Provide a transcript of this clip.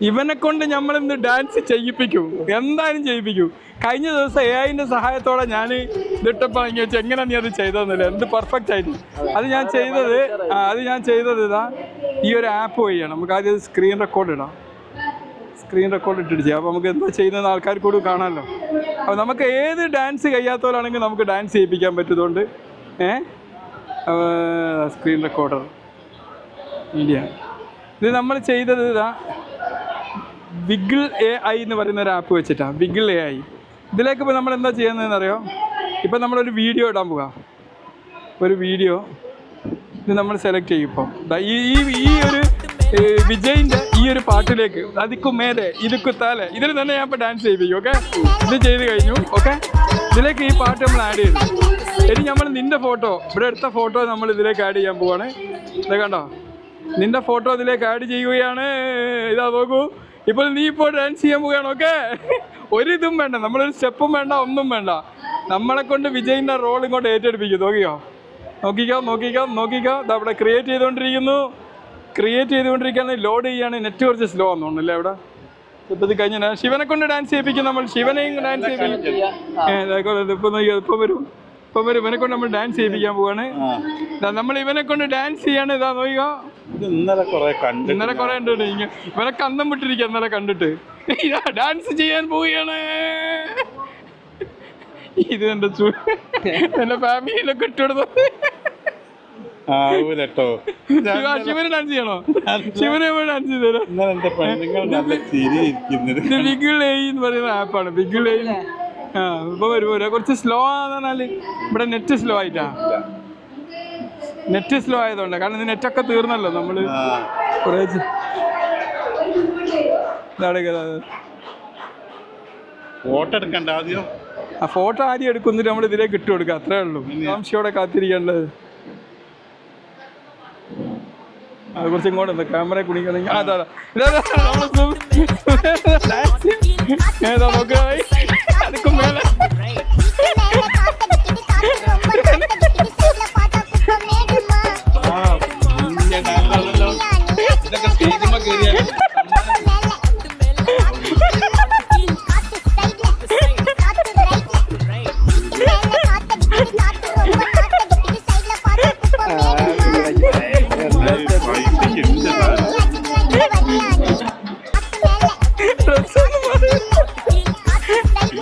ഇവനെ കൊണ്ട് നമ്മൾ ഇന്ന് ഡാൻസ് ചെയ്യിപ്പിക്കും. എന്തായാലും ചെയ്യിപ്പിക്കും. കഴിഞ്ഞ ദിവസം എ ഐന്റെ സഹായത്തോടെ ഞാൻ ഇതിട്ടപ്പോൾ എങ്ങനെ നീ അത് ചെയ്തതെന്നില്ല? എന്ത് പെർഫെക്റ്റ് ആയിട്ട്. അത് ഞാൻ ചെയ്തത് അത് ഞാൻ ചെയ്തത് ഇതാ. ഈ ഒരു ആപ്പ് വഴിയാണ്. നമുക്ക് ആദ്യം സ്ക്രീൻ റെക്കോർഡ് ഇടാം. സ്ക്രീൻ റെക്കോർഡ് ഇട്ടിട്ട് ചെയ്യാം. അപ്പോൾ നമുക്ക് എന്താ ചെയ്യുന്നത് ആൾക്കാർ കൂടി കാണാമല്ലോ. അപ്പോൾ നമുക്ക് ഏത് ഡാൻസ് കഴിയാത്തവരാണെങ്കിൽ നമുക്ക് ഡാൻസ് ചെയ്യിപ്പിക്കാൻ പറ്റുന്നതുകൊണ്ട് ഏ? സ്ക്രീൻ റെക്കോർഡർ ഇല്ല ഇത് നമ്മൾ ചെയ്തത് ഇതാ. വിഗിൾ എ ഐ എന്ന് പറയുന്ന ഒരു ആപ്പ് വെച്ചിട്ടാണ് വിഗിൾ എ ഐ ഇതിലേക്ക് ഇപ്പോൾ നമ്മൾ എന്താ ചെയ്യുന്നതെന്ന് അറിയോ ഇപ്പം നമ്മളൊരു വീഡിയോ ഇടാൻ പോകാം ഒരു വീഡിയോ ഇത് നമ്മൾ സെലക്ട് ചെയ്യും ഇപ്പോൾ ഈ ഈ ഒരു വിജയിന്റെ ഈ ഒരു പാട്ടിലേക്ക് അതിക്കു മേലെ ഇതുക്കു താലെ ഇതിൽ തന്നെ ഞാൻ ഇപ്പോൾ ഡാൻസ് ചെയ്യിപ്പിക്കും ഓക്കെ ഇത് ചെയ്ത് കഴിഞ്ഞു ഓക്കെ ഇതിലേക്ക് ഈ പാട്ട് നമ്മൾ ആഡ് ചെയ്തു. ഇനി നമ്മൾ നിന്റെ ഫോട്ടോ ഇവിടെ എടുത്ത ഫോട്ടോ നമ്മൾ ഇതിലേക്ക് ആഡ് ചെയ്യാൻ പോവാണ്. ഇത് കണ്ടോ? നിന്റെ ഫോട്ടോ ഇതിലേക്ക് ആഡ് ചെയ്യുകയാണ്. ഇതാ നോക്കൂ. ഇപ്പോൾ നീ ഇപ്പോൾ ഡാൻസ് ചെയ്യാൻ പോവുകയാണ് ഓക്കെ ഒരിതും വേണ്ട നമ്മളൊരു സ്റ്റെപ്പും വേണ്ട ഒന്നും വേണ്ട. നമ്മളെ കൊണ്ട് വിജയിന്റെ റോൾ ഇങ്ങോട്ട് ഏറ്റെടുപ്പിക്കും നോക്കിക്കോ. നോക്കിക്കോ നോക്കിക്കോ നോക്കിക്കോ. ഇത് അവിടെ ക്രിയേറ്റ് ചെയ്തുകൊണ്ടിരിക്കുന്നു. ക്രിയേറ്റ് ചെയ്തുകൊണ്ടിരിക്കുകയാണ് ലോഡ് ചെയ്യാണ് നെറ്റ് കുറച്ച് സ്ലോ ആണെന്ന് അല്ലേ അവിടെ ഇപ്പം ഇത് കഴിഞ്ഞ ശിവനെ കൊണ്ട് ഡാൻസ് ചെയ്യിപ്പിക്കും നമ്മൾ. ശിവനെയും ഡാൻസ് ചെയ്യിപ്പിക്കും. ഇപ്പം വരും. ഇപ്പം വരും ഇവനെ കൊണ്ട് നമ്മൾ ഡാൻസ് ചെയ്യിപ്പിക്കാൻ പോവാണ്. നമ്മൾ ഇവനെ കൊണ്ട് ഡാൻസ് ചെയ്യാണ് ഇതാ നോക്കിക്കോ. ഇന്നലെ കുറെ കണ്ടു ഇന്നലെ കുറെ ഉണ്ട് ഇങ്ങ- ഇവനൊക്കെ അന്തം വിട്ടിരിക്കുക ഇന്നലെ കണ്ടിട്ട്. ഡാൻസ് ചെയ്യാൻ പോവുകയാണ്. ഇത് എന്റെ ചൂ എന്റെ ഫാമിലിയിലൊക്കെ ആവൂലട്ടോ. ശിവന് ഡാൻസ് ചെയ്യണോ? ശിവനെ ഡാൻസ് എന്ന് പറയുന്ന ആപ്പാണ് ആ ഇപ്പൊ കുറച്ച് സ്ലോ ആണെന്നാൽ ഇവിടെ നെറ്റ് സ്ലോ ആയിട്ടാ. നെറ്റ് സ്ലോ ആയതുകൊണ്ട്. കാരണം ഇത് നെറ്റൊക്കെ തീർന്നല്ലോ നമ്മൾ. കുറേ ഫോട്ടോ എടുക്കണ്ട ആദ്യം? ആ ഫോട്ടോ ആദ്യം എടുക്കുന്നിട്ട് നമ്മൾ ഇതിലേക്ക് ഇട്ട് കൊടുക്കുക അത്രേ ഉള്ളൂ. ആംശയോടെ കാത്തിരിക്കേണ്ടത്. അത് കുറച്ച് ഇങ്ങോട്ട് എന്താ ക്യാമറ കുണിക്കണമെങ്കിൽ അതാ ഏതാ